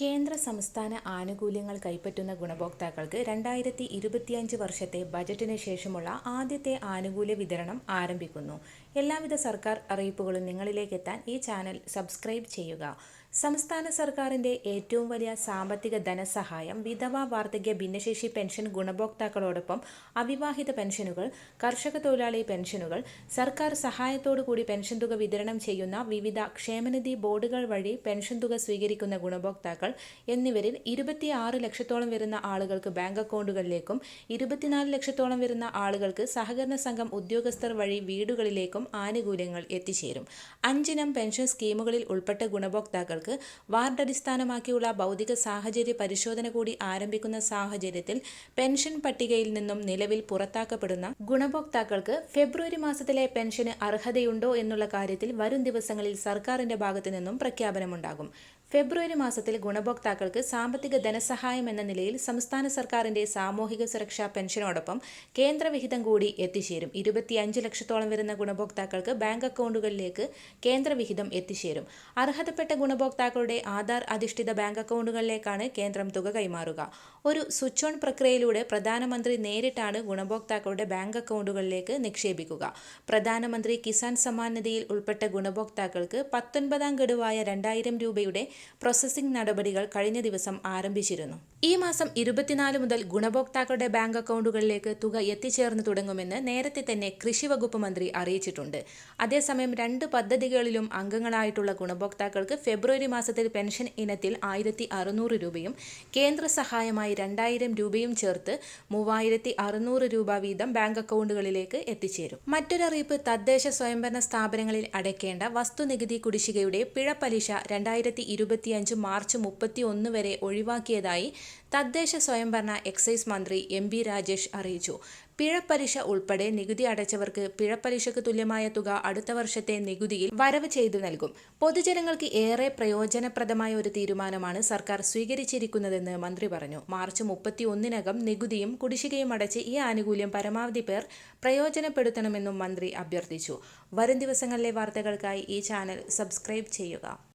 കേന്ദ്ര സംസ്ഥാന ആനുകൂല്യങ്ങൾ കൈപ്പറ്റുന്ന ഗുണഭോക്താക്കൾക്ക് രണ്ടായിരത്തി ഇരുപത്തിയഞ്ച് വർഷത്തെ ബജറ്റിന് ശേഷമുള്ള ആദ്യത്തെ ആനുകൂല്യ വിതരണം ആരംഭിക്കുന്നു. എല്ലാവിധ സർക്കാർ അറിയിപ്പുകളും നിങ്ങളിലേക്കെത്താൻ ഈ ചാനൽ സബ്സ്ക്രൈബ് ചെയ്യുക. സംസ്ഥാന സർക്കാരിന്റെ ഏറ്റവും വലിയ സാമ്പത്തിക ധനസഹായം വിധവ വാർദ്ധക്യ ഭിന്നശേഷി പെൻഷൻ ഗുണഭോക്താക്കളോടൊപ്പം അവിവാഹിത പെൻഷനുകൾ കർഷക തൊഴിലാളി പെൻഷനുകൾ സർക്കാർ സഹായത്തോടുകൂടി പെൻഷൻ തുക വിതരണം ചെയ്യുന്ന വിവിധ ക്ഷേമനിധി ബോർഡുകൾ വഴി പെൻഷൻ തുക സ്വീകരിക്കുന്ന ഗുണഭോക്താക്കൾ എന്നിവരിൽ ഇരുപത്തിയാറ് ലക്ഷത്തോളം വരുന്ന ആളുകൾക്ക് ബാങ്ക് അക്കൗണ്ടുകളിലേക്കും ഇരുപത്തിനാല് ലക്ഷത്തോളം വരുന്ന ആളുകൾക്ക് സഹകരണ സംഘം ഉദ്യോഗസ്ഥർ വഴി വീടുകളിലേക്കും ആനുകൂല്യങ്ങൾ എത്തിച്ചേരും. അഞ്ചിനം പെൻഷൻ സ്കീമുകളിൽ ഉൾപ്പെട്ട ഗുണഭോക്താക്കൾക്ക് വാർഡ് അടിസ്ഥാനമാക്കിയുള്ള ഭൗതിക സാഹചര്യ പരിശോധന കൂടി ആരംഭിക്കുന്ന സാഹചര്യത്തിൽ പെൻഷൻ പട്ടികയിൽ നിന്നും നിലവിൽ പുറത്താക്കപ്പെടുന്ന ഗുണഭോക്താക്കൾക്ക് ഫെബ്രുവരി മാസത്തിലെ പെൻഷന് അർഹതയുണ്ടോ എന്നുള്ള കാര്യത്തിൽ വരും ദിവസങ്ങളിൽ സർക്കാരിന്റെ ഭാഗത്തു നിന്നും പ്രഖ്യാപനമുണ്ടാകും. ഫെബ്രുവരി മാസത്തിൽ ഗുണഭോക്താക്കൾക്ക് സാമ്പത്തിക ധനസഹായം എന്ന നിലയിൽ സംസ്ഥാന സർക്കാരിന്റെ സാമൂഹിക സുരക്ഷാ പെൻഷനോടൊപ്പം കേന്ദ്രവിഹിതം കൂടി എത്തിച്ചേരും. ഇരുപത്തിയഞ്ച് ലക്ഷത്തോളം വരുന്ന ഗുണഭോക്താക്കൾക്ക് ബാങ്ക് അക്കൗണ്ടുകളിലേക്ക് കേന്ദ്രവിഹിതം എത്തിച്ചേരും. അർഹതപ്പെട്ട ഗുണഭോക്താക്കളുടെ ആധാർ അധിഷ്ഠിത ബാങ്ക് അക്കൗണ്ടുകളിലേക്കാണ് കേന്ദ്രം തുക കൈമാറുക. ഒരു സ്വിച്ച് ഓൺ പ്രക്രിയയിലൂടെ പ്രധാനമന്ത്രി നേരിട്ടാണ് ഗുണഭോക്താക്കളുടെ ബാങ്ക് അക്കൗണ്ടുകളിലേക്ക് നിക്ഷേപിക്കുക. പ്രധാനമന്ത്രി കിസാൻ സമ്മാൻ നിധിയിൽ ഉൾപ്പെട്ട ഗുണഭോക്താക്കൾക്ക് പത്തൊൻപതാം ഗഡുവായ രണ്ടായിരം രൂപയുടെ പ്രോസസ്സിംഗ് നടപടികൾ കഴിഞ്ഞ ദിവസം ആരംഭിച്ചിരുന്നു. ഈ മാസം ഇരുപത്തിനാല് മുതൽ ഗുണഭോക്താക്കളുടെ ബാങ്ക് അക്കൗണ്ടുകളിലേക്ക് തുക എത്തിച്ചേർന്നു തുടങ്ങുമെന്ന് നേരത്തെ തന്നെ കൃഷി വകുപ്പ് മന്ത്രി അറിയിച്ചിട്ടുണ്ട്. അതേസമയം രണ്ട് പദ്ധതികളിലും അംഗങ്ങളായിട്ടുള്ള ഗുണഭോക്താക്കൾക്ക് ഫെബ്രുവരി മാസത്തിൽ പെൻഷൻ ഇനത്തിൽ ആയിരത്തി അറുന്നൂറ് രൂപയും കേന്ദ്ര സഹായമായി രണ്ടായിരം രൂപയും ചേർത്ത് മൂവായിരത്തി അറുന്നൂറ് രൂപ വീതം ബാങ്ക് അക്കൗണ്ടുകളിലേക്ക് എത്തിച്ചേരും. മറ്റൊരറിയിപ്പ് തദ്ദേശ സ്വയംഭരണ സ്ഥാപനങ്ങളിൽ അടയ്ക്കേണ്ട വസ്തുനികുതി കുടിശ്ശികയുടെ പിഴ പലിശ രണ്ടായിരത്തി ഇരുപത്തിയഞ്ച് മാർച്ച് മുപ്പത്തി ഒന്ന് വരെ ഒഴിവാക്കിയതായി തദ്ദേശ സ്വയംഭരണ എക്സൈസ് മന്ത്രി എം ബി രാജേഷ് അറിയിച്ചു. പിഴപ്പലിശ ഉൾപ്പെടെ നികുതി അടച്ചവർക്ക് പിഴപ്പലിശക്ക് തുല്യമായ തുക അടുത്ത വർഷത്തെ നികുതിയിൽ വരവ് ചെയ്തു നൽകും. പൊതുജനങ്ങൾക്ക് ഏറെ പ്രയോജനപ്രദമായ ഒരു തീരുമാനമാണ് സർക്കാർ സ്വീകരിച്ചിരിക്കുന്നതെന്ന് മന്ത്രി പറഞ്ഞു. മാർച്ച് മുപ്പത്തി ഒന്നിനകം നികുതിയും കുടിശ്ശികയും അടച്ച് ഈ ആനുകൂല്യം പരമാവധി പേർ പ്രയോജനപ്പെടുത്തണമെന്നും മന്ത്രി അഭ്യർത്ഥിച്ചു. വരും ദിവസങ്ങളിലെ വാർത്തകൾക്കായി ഈ ചാനൽ സബ്സ്ക്രൈബ് ചെയ്യുക.